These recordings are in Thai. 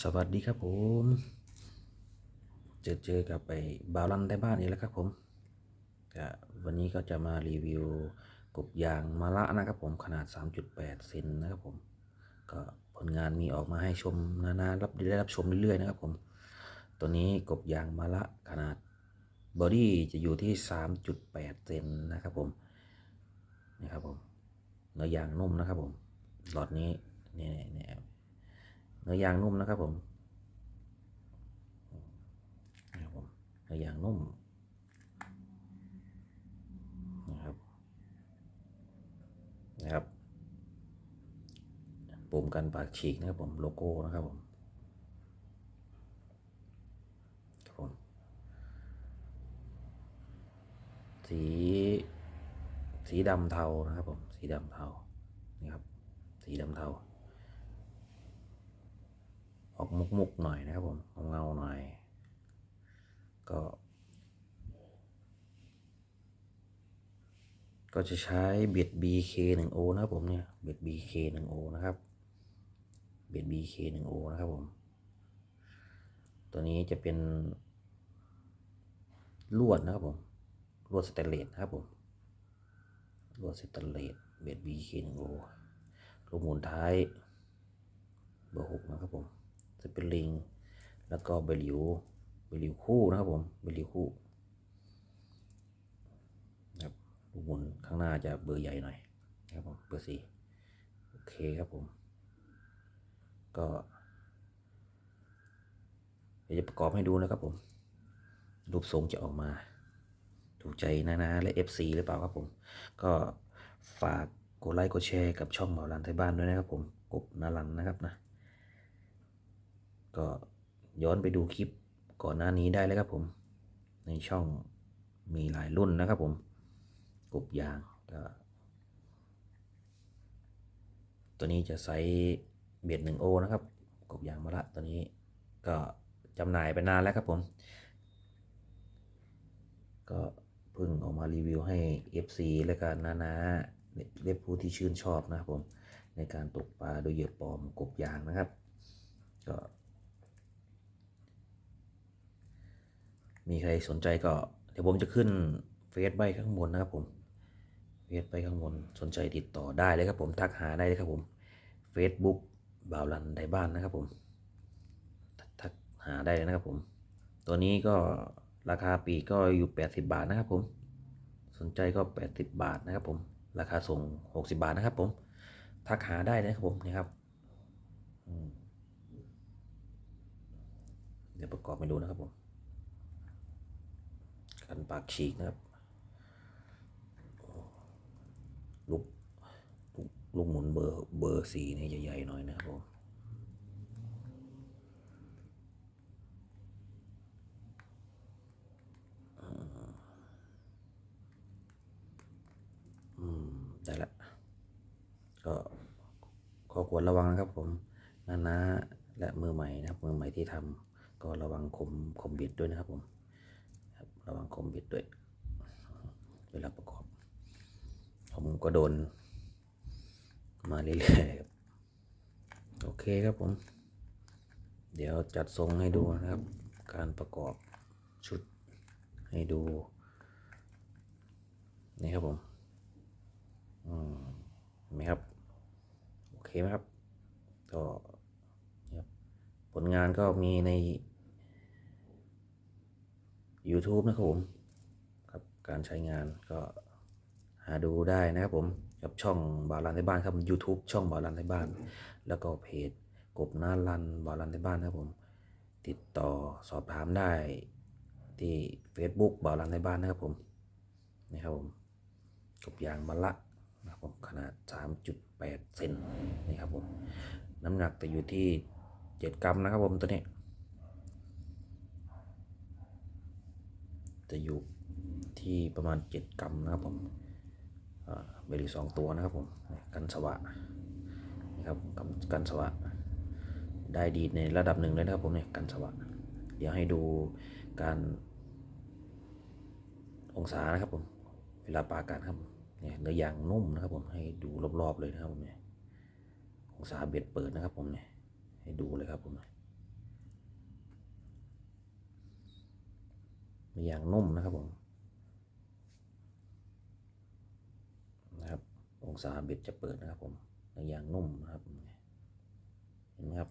สวัสดีครับผม เจอเจอกับไปบาลันได้บ้านอีกแล้วครับผมวันนี้ก็จะมารีวิวกบยางมะละนะครับผมขนาด 3.8 เซนนะครับผม ก็ผลงานมีออกมาให้ชมนานๆรับได้รับชมเรื่อยๆนะครับผม ตัวนี้กบยางมะละขนาดบอดี้จะอยู่ที่ 3.8 เซนนะครับผมนี่ครับผมเนื้อยางนุ่มนะครับผมหลอดนี้เนี่ยเนี่ย เนื้อยางนุ่มนะครับผมนะครับผมเนื้อยางนุ่มนะครับนะครับปุ่มกันปากฉีกนะครับผมโลโก้นะครับผมครับผมสีสีดำเทานะครับผมสีดำเทานี่ครับสีดำเทา มุกมุกหน่อยนะครับผมเงาหน่อย ก็ ก็จะใช้เบ็ด BK 1 O นะครับผมเนี่ยเบ็ด BK 1 O นะครับเบ็ด BK 1 O นะครับผม ตัวนี้จะเป็น ลวดนะครับผม ลวดสแตนเลสนะครับผม ลวดสแตนเลสเบ็ดบีเคนโอลูกหมุนท้ายเบอร์หกนะครับผม เปรลิง แล้วก็เบลิวเบลิวคู่นะครับผมเบลิวคู่ครับลูกหมุนข้างหน้าจะเบอร์ใหญ่หน่อยนะครับผมเบอร์สี่โอเคครับผม ก็เดี๋ยวจะประกอบให้ดูนะครับผม รูปทรงจะออกมา ถูกใจนะนะและ FC หรือเปล่าครับผม ก็ฝากกดไลค์กดแชร์กับช่องเบาลันไทยบ้านด้วยนะครับผมกบนารันนะครับนะ ก็ย้อนไปดูคลิปก่อนหน้านี้ได้เลยครับผม ในช่องมีหลายรุ่นนะครับผมกบยางก็ตัวนี้จะไซส์เบียดหนึ่งโอนะครับ กบยางมะละตัวนี้ก็จำหน่ายไปนานแล้วครับผม ก็เพิ่งออกมารีวิวให้ FC และการนานาเรียกผู้ที่ชื่นชอบนะครับผม ในการตกปลาโดยเหยื่อปลอมกบยางนะครับ ก็ มีใครสนใจก็ เดี๋ยวผมจะขึ้นเฟซไว้ข้างบนนะครับผมเฟซไปข้างบนสนใจติดต่อได้เลยครับผมทักหาได้เลยครับผม Facebook บ่าวลันไดบ้านนะครับผมทักหาได้เลยนะครับผม ตัวนี้ก็ราคาปีก็อยู่ 80 บาทนะครับผม สนใจก็ 80 บาทนะครับผม ราคาส่ง 60 บาทนะครับผมทักหาได้นะครับผมนี่ครับเดี๋ยวประกอบให้ดูนะครับผมันปากฉีกนะครับลูกลูกลูกหมุนเบอร์เบอร์สี่นี่ใหญ่ๆหน่อยนะครับผมอืมได้ละก็ข้อควรระวังนะครับผมนานาและมือใหม่นะครับมือใหม่ที่ทำก็ระวังคมคมบิดด้วยนะครับผม ระวังคมบิดด้วย เวลาประกอบ ผมก็โดน มาเรื่อยๆครับโอเคครับผม เดี๋ยวจัดทรงให้ดูนะครับ การประกอบชุดให้ดู นี่ครับผมอืมเห็นไหมครับ โอเคไหมครับ ก็ผลงานก็มีใน YouTube นะครับผมครับการใช้งานก็หาดูได้นะครับผมกับช่องบาวรันในบ้านครับ YouTube ช่องบาวรันในบ้าน แล้วก็เพจกบหน้ารันบาวรันในบ้านนะครับผม ติดต่อสอบถามได้ที่ Facebook บาวรันในบ้านนะครับผมนี่ครับผมกบยางมะละนะครับผมขนาด 3.8 เซนนี่ครับผม น้ำหนักจะอยู่ที่ 7 กรัมนะครับผมตัวนี้ จะอยู่ที่ประมาณ 7 กรัมนะครับผมเบลีสองตัวนะครับผมกันสวะนี่ครับกันสวะ ได้ดีในระดับหนึ่งเลยนะครับผมเนี่ยกันสวะ เดี๋ยวให้ดูการองศานะครับผมเวลาปากันครับเนี่ยเนื้อยางนุ่มนะครับผมให้ดูรอบๆเลยนะครับผมเนี่ยองศาเบ็ดเปิดนะครับผมเนี่ยให้ดูเลยครับผม อย่างนุ่มนะครับผมนะครับ องศาเบ็ดจะเปิดนะครับผมอย่างนุ่มนะครับเห็นไหมครับ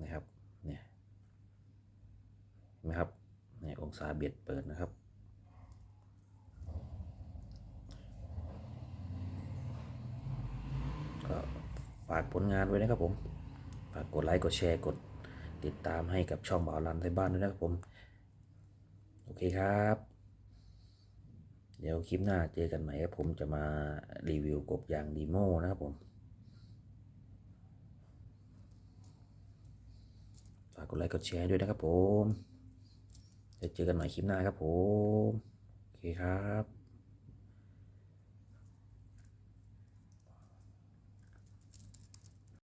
นะครับเนี่ยเห็นไหมครับเนี่ยองศาเบ็ดเปิดนะครับก็ฝากผลงานไว้นะครับผม ฝากกดไลค์กดแชร์กดติดตามให้กับช่องบ่าวรันไทยบ้านด้วยนะครับผม โอเคครับ เดี๋ยวคลิปหน้าเจอกันใหม่ครับผมจะมารีวิวกบยางดีโมนะครับผม ฝากกดไลค์กดแชร์ด้วยนะครับผมเดี๋ยวเจอกันใหม่คลิปหน้าครับผม โอเคครับ